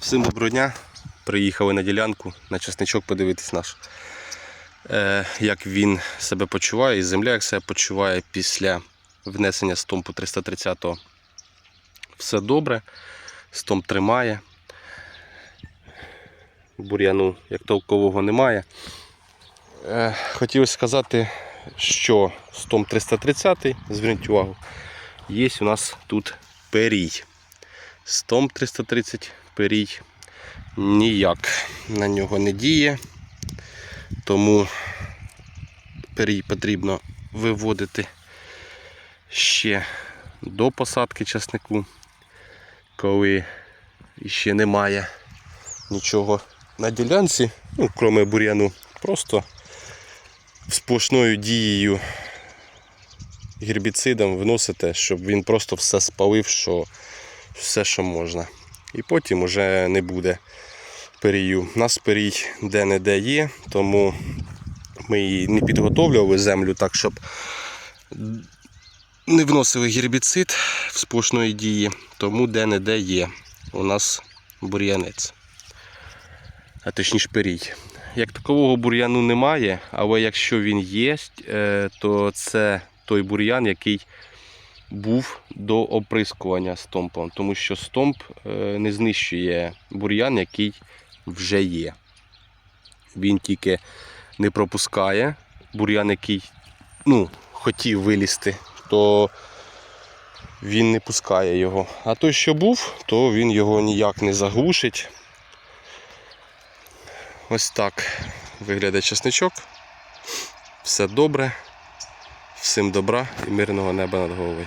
Всім доброго дня. Приїхали на ділянку на часничок подивитись наш. Е, як він себе почуває і земля як себе почуває після внесення стомпу 330 го Все добре. Стомп тримає. Бур'яну як толкового немає. Е, хотілося сказати, що стомп 330, зверніть увагу, є у нас тут перій. Стомп 330 перій. Ніяк на нього не діє, тому перій потрібно виводити ще до посадки часнику, коли ще немає нічого на ділянці, ну, кроме бур'яну, просто сплошною дією гербіцидом вносите, щоб він просто все спалив, що все, що можна. І потім вже не буде перію. У нас перій де-не-де є, тому ми її не підготовлювали землю так, щоб не вносили гербіцид в сплошної дії, тому де-не-де є у нас бур'янець. А точніше перій. Як такового бур'яну немає, але якщо він є, е, то це той бур'ян, який був до оприскування стомпом, тому що стомп е, не знищує бур'ян, який вже є. Він тільки не пропускає бур'ян, який ну, хотів вилізти, то він не пускає його. А той, що був, то він його ніяк не заглушить. Ось так виглядає часничок. Все добре. Всім добра і мирного неба над головою.